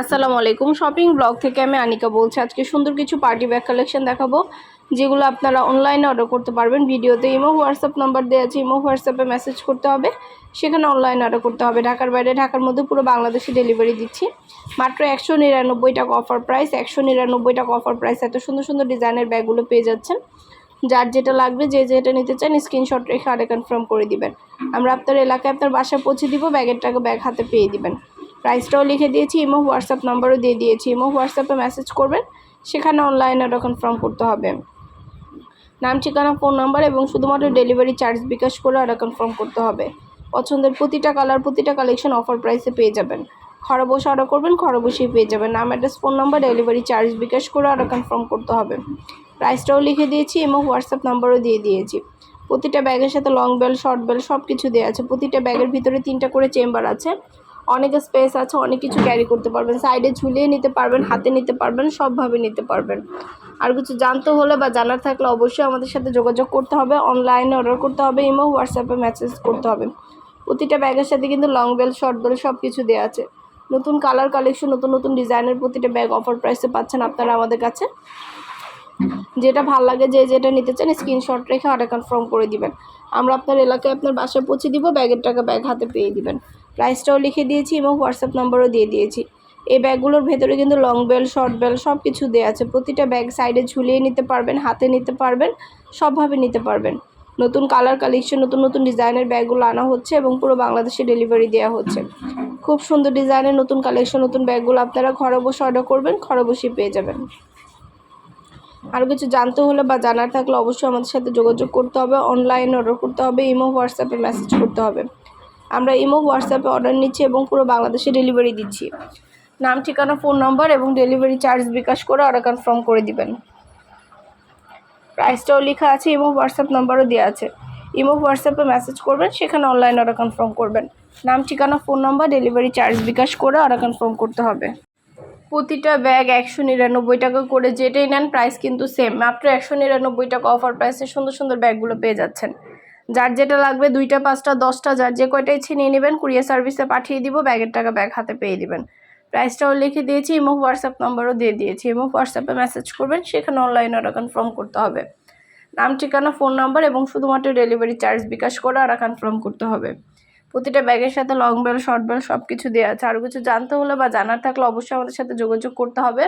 আসসালামু আলাইকুম। Shopping blog থেকে আমি আনিকা বলছি। আজকে সুন্দর কিছু পার্টি ব্যাগ কালেকশন দেখাবো, যেগুলো আপনারা অনলাইনে অর্ডার করতে পারবেন। ভিডিওতে ইমো হোয়াটসঅ্যাপ নাম্বার দেওয়া আছে ইমো হোয়াটসঅ্যাপে মেসেজ করতে হবে। সেখানে অনলাইনে অর্ডার করতে হবে। ঢাকার বাইরে, ঢাকার মধ্যে পুরো বাংলাদেশে ডেলিভারি দিচ্ছি। মাত্র একশো নিরানব্বই টাকা অফার প্রাইস একশো নিরানব্বই টাকা অফার প্রাইস এত সুন্দর সুন্দর ডিজাইনের ব্যাগগুলো পেয়ে যাচ্ছেন। যার যেটা লাগবে, যে যেটা নিতে চান স্ক্রিনশট রেখে আরে কনফার্ম করে দিবেন। আমরা আপনার এলাকায় আপনার বাসায় পৌঁছে দিব ব্যাগের টাকা ব্যাগ হাতে পেয়ে দিবেন। প্রাইসটাও লিখে দিয়েছি, ইমো, হোয়াটসঅ্যাপ নাম্বারও দিয়ে দিয়েছি। ইমো, হোয়াটসঅ্যাপে মেসেজ করবেন, সেখানে অনলাইনে ওটা কনফার্ম করতে হবে। নাম, ঠিকানা ফোন নাম্বার এবং শুধুমাত্র ডেলিভারি চার্জ বিকাশ করে ওটা কনফার্ম করতে হবে। পছন্দের প্রতিটা কালার প্রতিটা কালেকশন অফার প্রাইসে পেয়ে যাবেন। ঘরে বসে অর্ডার করবেন, ঘরে বসেই পেয়ে যাবেন। নাম address phone number delivery charge bKash করে অর্ডার কনফার্ম করতে হবে। প্রাইসটাও লিখে দিয়েছি এবং হোয়াটসঅ্যাপ নাম্বারও দিয়ে দিয়েছি। প্রতিটা ব্যাগের সাথে লং বেল শর্ট বেল সব কিছু দেওয়া আছে। প্রতিটা ব্যাগের ভিতরে তিনটা করে চেম্বার আছে। অনেক স্পেস আছে, অনেক কিছু ক্যারি করতে পারবেন। সাইডে ঝুলিয়ে নিতে পারবেন, হাতে নিতে পারবেন, সবভাবে নিতে পারবেন। আর কিছু জানতে হলে বা জানার থাকলে অবশ্যই আমাদের সাথে যোগাযোগ করতে হবে। অনলাইনে অর্ডার করতে হবে ইমো হোয়াটসঅ্যাপে মেসেজ করতে হবে। প্রতিটা ব্যাগের সাথে কিন্তু লং বেল শর্ট বেল সব কিছু দেওয়া আছে। নতুন কালার কালেকশন নতুন নতুন ডিজাইনের প্রতিটা ব্যাগ অফার প্রাইসে পাচ্ছেন আপনারা আমাদের কাছে। যেটা ভালো লাগে, যে যেটা নিতে চান স্ক্রিনশট রেখে অর্ডার কনফার্ম করে দিবেন। আমরা আপনার এলাকায় আপনার বাসায় পৌঁছে দিব ব্যাগের টাকা ব্যাগ হাতে পেয়ে দিবেন। প্রাইসটাও লিখে দিয়েছি এবং হোয়াটসঅ্যাপ নম্বরও দিয়ে দিয়েছি। এই ব্যাগগুলোর ভেতরে কিন্তু লং বেল শর্ট বেল সব কিছু দেওয়া আছে। প্রতিটা ব্যাগ সাইডে ঝুলিয়ে নিতে পারবেন, হাতে নিতে পারবেন, সবভাবে নিতে পারবেন। নতুন কালার কালেকশন নতুন নতুন ডিজাইনের ব্যাগগুলো আনা হচ্ছে এবং পুরো বাংলাদেশে ডেলিভারি দেওয়া হচ্ছে। খুব সুন্দর ডিজাইনের নতুন কালেকশন নতুন ব্যাগগুলো আপনারা ঘরে বসে অর্ডার করবেন, ঘরে বসেই পেয়ে যাবেন। আরও কিছু জানতে হলে বা জানার থাকলে অবশ্যই আমাদের সাথে যোগাযোগ করতে হবে অনলাইনে অর্ডার করতে হবে ইমো হোয়াটসঅ্যাপে মেসেজ করতে হবে। আমরা ইমো, হোয়াটসঅ্যাপে অর্ডার নিচ্ছি এবং পুরো বাংলাদেশে ডেলিভারি দিচ্ছি। নাম, ঠিকানা ফোন নাম্বার এবং ডেলিভারি চার্জ বিকাশ করে অর্ডার কনফার্ম করে দিবেন। প্রাইসটাও লেখা আছে, ইমো, হোয়াটসঅ্যাপ নাম্বারও দেওয়া আছে। ইমো, হোয়াটসঅ্যাপে মেসেজ করবেন, সেখানে অনলাইন অর্ডার কনফার্ম করবেন। নাম, ঠিকানা phone number delivery charge bKash করে অর্ডার কনফার্ম করতে হবে। প্রতিটা ব্যাগ একশো নিরানব্বই টাকা করে যেটাই নেন প্রাইস কিন্তু সেম মাত্র একশো নিরানব্বই টাকা অফার প্রাইসে সুন্দর সুন্দর ব্যাগগুলো পেয়ে যাচ্ছেন। যার যেটা লাগবে দুইটা, পাঁচটা, দশটা, যার যে কয়টা ইচ্ছে নিয়ে নেবেন, কুরিয়ার সার্ভিসে পাঠিয়ে দিব, ব্যাগের টাকা ব্যাগ হাতে পেয়ে দিবেন। প্রাইসটাও লিখে দিয়েছি, ইমো, হোয়াটসঅ্যাপ নম্বরও দিয়ে দিয়েছি। ইমো, হোয়াটসঅ্যাপে মেসেজ করবেন, সেখানে অনলাইন অর্ডার কনফার্ম করতে হবে। নাম, ঠিকানা ফোন নাম্বার এবং শুধুমাত্র ডেলিভারি চার্জ বিকাশ করে অর্ডার কনফার্ম করতে হবে। প্রতিটা ব্যাগের সাথে লং বেল শর্ট বেল সব কিছু দেওয়া আছে। আরও কিছু জানতে হলে বা জানার থাকলে অবশ্যই আমাদের সাথে যোগাযোগ করতে হবে।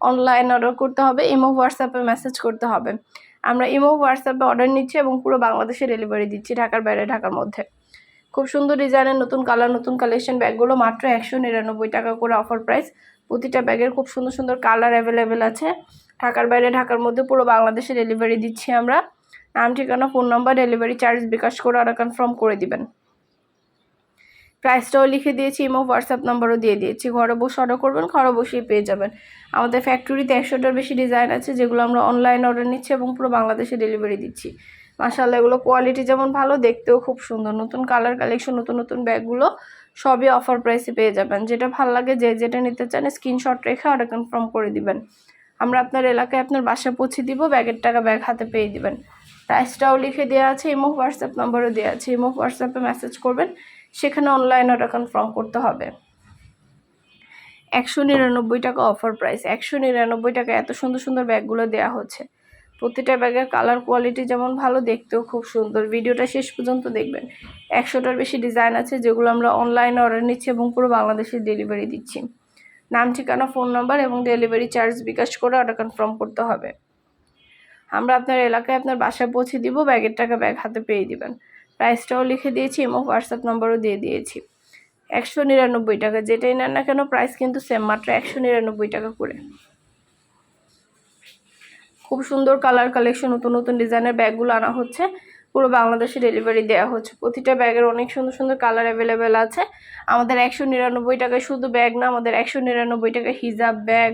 অনলাইন অর্ডার করতে হবে, ইমো, হোয়াটসঅ্যাপে মেসেজ করতে হবে। আমরা ইমো, হোয়াটসঅ্যাপে অর্ডার নিচ্ছি এবং পুরো বাংলাদেশে ডেলিভারি দিচ্ছি ঢাকার বাইরে, ঢাকার মধ্যে। খুব সুন্দর ডিজাইনের নতুন কালার নতুন কালেকশন ব্যাগগুলো মাত্র একশো নিরানব্বই টাকা করে অফার প্রাইস প্রতিটা ব্যাগের খুব সুন্দর সুন্দর কালার অ্যাভেলেবেল আছে। ঢাকার বাইরে, ঢাকার মধ্যে পুরো বাংলাদেশে ডেলিভারি দিচ্ছি আমরা। নাম, ঠিকানা phone number delivery charge bKash করে আরও কনফার্ম করে দিবেন। প্রাইসটাও লিখে দিয়েছি, ইমো, হোয়াটসঅ্যাপ নাম্বারও দিয়ে দিয়েছি। ঘরে বসে অর্ডার করবেন, ঘরে বসেই পেয়ে যাবেন। আমাদের ফ্যাক্টরিতে একশোটার বেশি ডিজাইন আছে, যেগুলো আমরা অনলাইন অর্ডার নিচ্ছি এবং পুরো বাংলাদেশে ডেলিভারি দিচ্ছি। মাসাল্লাহ এগুলো কোয়ালিটি যেমন ভালো, দেখতেও খুব সুন্দর। নতুন কালার কালেকশন নতুন নতুন ব্যাগগুলো সবই অফার প্রাইসে পেয়ে যাবেন। যেটা ভালো লাগে, যে যেটা নিতে চান স্ক্রিনশট রেখে অর্ডার কনফার্ম করে দিবেন। আমরা আপনার এলাকায় আপনার বাসায় পৌঁছে দিব, ব্যাগের টাকা ব্যাগ হাতে পেয়ে দিবেন। প্রাইসটাও লিখে দেওয়া আছে, ইমো, হোয়াটসঅ্যাপ নাম্বারও দেওয়া আছে। ইমো, হোয়াটসঅ্যাপে মেসেজ করবেন। সেখানে অনলাইন অর্ডার কনফার্ম করতে হবে। একশো নিরানব্বই টাকা অফার প্রাইস একশো নিরানব্বই টাকা এত সুন্দর সুন্দর ব্যাগগুলো দেওয়া হচ্ছে। প্রতিটা ব্যাগের কালার কোয়ালিটি যেমন ভালো, দেখতেও খুব সুন্দর। ভিডিওটা শেষ পর্যন্ত দেখবেন। একশোটার বেশি ডিজাইন আছে যেগুলো আমরা অনলাইনে অর্ডার নিচ্ছি এবং পুরো বাংলাদেশে ডেলিভারি দিচ্ছি। নাম, ঠিকানা ফোন নাম্বার এবং ডেলিভারি চার্জ বিকাশ করে অর্ডার কনফার্ম করতে হবে। আমরা আপনার এলাকায় আপনার বাসায় পৌঁছে দিব ব্যাগের টাকা ব্যাগ হাতে পেয়ে দিবেন। প্রাইসটাও লিখে দিয়েছি এবং হোয়াটসঅ্যাপ নম্বরও দিয়ে দিয়েছি। একশো নিরানব্বই টাকা, যেটাই নেন না কেন প্রাইস কিন্তু সেম মাত্র একশো নিরানব্বই টাকা করে। খুব সুন্দর কালার কালেকশন নতুন নতুন ডিজাইনের ব্যাগগুলো আনা হচ্ছে। পুরো বাংলাদেশে ডেলিভারি দেওয়া হচ্ছে। প্রতিটা ব্যাগের অনেক সুন্দর সুন্দর কালার অ্যাভেলেবেল আছে। আমাদের একশো নিরানব্বই টাকায় শুধু ব্যাগ না, আমাদের একশো নিরানব্বই টাকায় হিজাব ব্যাগ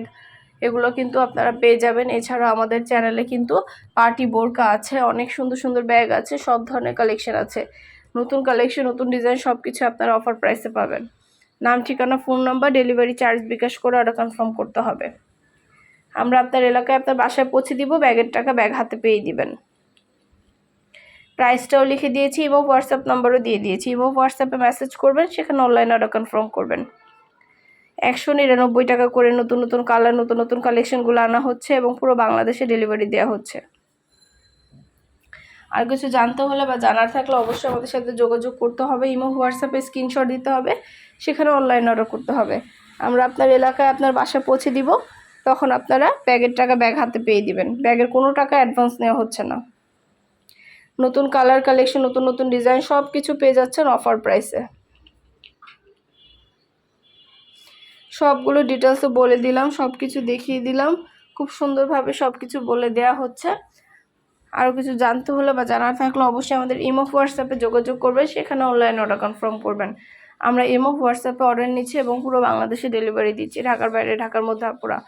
এগুলো কিন্তু আপনারা পেয়ে যাবেন। এছাড়া আমাদের চ্যানেলে কিন্তু পার্টি বোরকা আছে, অনেক সুন্দর সুন্দর ব্যাগ আছে, সব ধরনের কালেকশন আছে। নতুন কালেকশন, নতুন ডিজাইন সব কিছু আপনারা অফার প্রাইসে পাবেন। নাম, ঠিকানা phone number delivery charge bKash করে অর্ডার কনফার্ম করতে হবে। আমরা আপনার এলাকায় আপনার বাসায় পৌঁছে দিব, ব্যাগের টাকা ব্যাগ হাতে পেয়ে দিবেন। প্রাইসটাও লিখে দিয়েছি এবং হোয়াটসঅ্যাপ নাম্বারও দিয়ে দিয়েছি। এবং হোয়াটসঅ্যাপে মেসেজ করবেন, সেখানে অনলাইন অর্ডার কনফার্ম করবেন। একশো নিরানব্বই টাকা করে নতুন নতুন কালার নতুন নতুন কালেকশনগুলো আনা হচ্ছে এবং পুরো বাংলাদেশে ডেলিভারি দেওয়া হচ্ছে। আর কিছু জানতে হলে বা জানার থাকলে অবশ্যই আমাদের সাথে যোগাযোগ করতে হবে। ইমো, হোয়াটসঅ্যাপে স্ক্রিনশট দিতে হবে, সেখানে অনলাইন অর্ডার করতে হবে। আমরা আপনার এলাকায় আপনার বাসায় পৌঁছে দিব, তখন আপনারা ব্যাগের টাকা ব্যাগ হাতে পেয়ে দিবেন। ব্যাগের কোনো টাকা অ্যাডভান্স নেওয়া হচ্ছে না। নতুন কালার কালেকশন নতুন নতুন ডিজাইন সব কিছু পেয়ে যাচ্ছেন অফার প্রাইসে সবগুলো ডিটেলসে বলে দিলাম সব কিছু দেখিয়ে দিলাম। খুব সুন্দরভাবে সব কিছু বলে দেয়া হচ্ছে। আরও কিছু জানতে হলে বা জানার থাকলে অবশ্যই আমাদের ইমো হোয়াটসঅ্যাপে যোগাযোগ করবেন, সেখানে অনলাইন অর্ডার কনফার্ম করবেন। আমরা ইমো হোয়াটসঅ্যাপে অর্ডার নিচ্ছি এবং পুরো বাংলাদেশে ডেলিভারি দিচ্ছি। ঢাকার বাইরে, ঢাকার মধ্যে আপনারা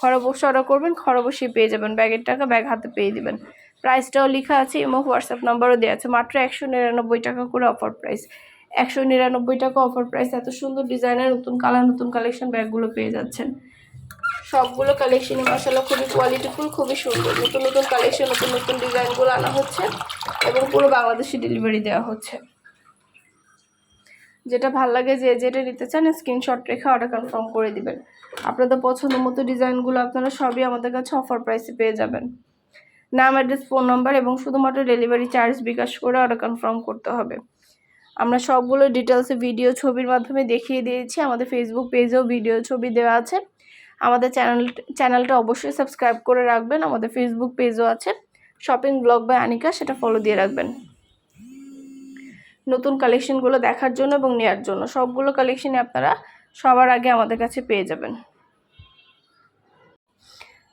ঘরে বসে অর্ডার করবেন ঘরে বসেই পেয়ে যাবেন। ব্যাগের টাকা ব্যাগ হাতে পেয়ে দিবেন। প্রাইসটাও লেখা আছে ইমো হোয়াটসঅ্যাপ নাম্বারও দেওয়া আছে। মাত্র একশো নিরানব্বই টাকা করে অফার প্রাইস একশো নিরানব্বই টাকা অফার প্রাইস এত সুন্দর ডিজাইনের নতুন কালার নতুন কালেকশন ব্যাগগুলো পেয়ে যাচ্ছেন। সবগুলো কালেকশনই মাসাল্লাহ খুবই কোয়ালিটিফুল খুবই সুন্দর। নতুন নতুন কালেকশন নতুন নতুন ডিজাইনগুলো আনা হচ্ছে এবং পুরো বাংলাদেশে ডেলিভারি দেওয়া হচ্ছে। যেটা ভালো লাগে যে যেটা নিতে চান স্ক্রিনশট রেখে অর্ডার কনফার্ম করে দিবেন। আপনাদের পছন্দ মতো ডিজাইনগুলো আপনারা সবই আমাদের কাছে অফার প্রাইসে পেয়ে যাবেন। নাম অ্যাড্রেস ফোন নাম্বার এবং শুধুমাত্র ডেলিভারি চার্জ বিকাশ করে অর্ডার কনফার্ম করতে হবে। আমরা সবগুলো ডিটেলসে ভিডিও ছবির মাধ্যমে দেখিয়ে দিয়েছি। আমাদের ফেসবুক পেজেও ভিডিও ছবি দেওয়া আছে। আমাদের চ্যানেল চ্যানেলটা অবশ্যই সাবস্ক্রাইব করে রাখবেন। আমাদের ফেসবুক পেজও আছে। শপিং ব্লগ বাই আনিকা সেটা ফলো দিয়ে রাখবেন। নতুন কালেকশনগুলো দেখার জন্য এবং নেওয়ার জন্য। সবগুলো কালেকশনই আপনারা সবার আগে আমাদের কাছে পেয়ে যাবেন।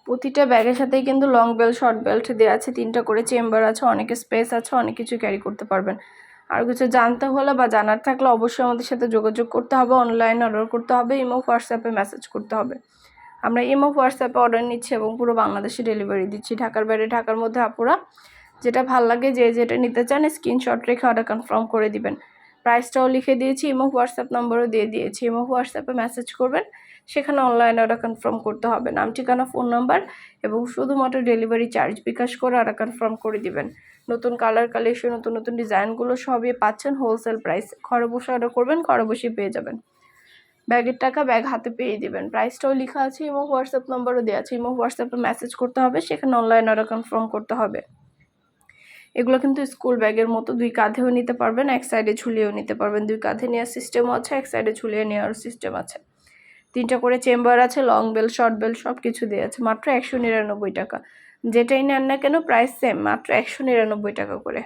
প্রতিটা ব্যাগের সাথেই কিন্তু লং বেল্ট শর্ট বেল্ট দেওয়া আছে। তিনটা করে চেম্বার আছে, অনেক স্পেস আছে, অনেক কিছু ক্যারি করতে পারবেন। আর কিছু জানতে হলে বা জানার থাকলে অবশ্যই আমাদের সাথে যোগাযোগ করতে হবে অনলাইন অর্ডার করতে হবে ইমো হোয়াটসঅ্যাপে মেসেজ করতে হবে। আমরা ইমো হোয়াটসঅ্যাপে অর্ডার নিচ্ছি এবং পুরো বাংলাদেশে ডেলিভারি দিচ্ছি। ঢাকার বাইরে, ঢাকার মধ্যে আপুরা যেটা ভালো লাগে, যে যেটা নিতে চান স্ক্রিনশট রেখে অর্ডার কনফার্ম করে দিবেন। প্রাইসটাও লিখে দিয়েছি ইমো হোয়াটসঅ্যাপ নম্বরও দিয়ে দিয়েছি। ইমো হোয়াটসঅ্যাপে মেসেজ করবেন। সেখানে অনলাইনে অর্ডার কনফার্ম করতে হবে। নাম, ঠিকানা ফোন নাম্বার এবং শুধুমাত্র ডেলিভারি চার্জ বিকাশ করে অর্ডার কনফার্ম করে দিবেন। নতুন কালার কালেকশন নতুন নতুন ডিজাইনগুলো সবই পাচ্ছেন হোলসেল প্রাইস ঘরে বসে অর্ডার করবেন, ঘরে বসেই পেয়ে যাবেন। ব্যাগের টাকা ব্যাগ হাতে পেয়ে দিবেন। প্রাইসটাও লেখা আছে ইমো হোয়াটসঅ্যাপ নম্বরও দেওয়া আছে। ইমো হোয়াটসঅ্যাপে মেসেজ করতে হবে, সেখানে অনলাইন অর্ডার কনফার্ম করতে হবে। এগুলো কিন্তু স্কুল ব্যাগের মতো দুই কাঁধেও নিতে পারবেন, এক সাইডে ঝুলিয়েও নিতে পারবেন। দুই কাঁধে নেওয়ার সিস্টেমও আছে, এক সাইডে ঝুলিয়ে নেওয়ার সিস্টেম আছে। তিনটা করে চেম্বার আছে লং বেল শর্ট বেল সব কিছু দেওয়া আছে। মাত্র একশো নিরানব্বই টাকা। যেটাই নেন না কেন প্রাইস সেম মাত্র একশো নিরানব্বই টাকা করে।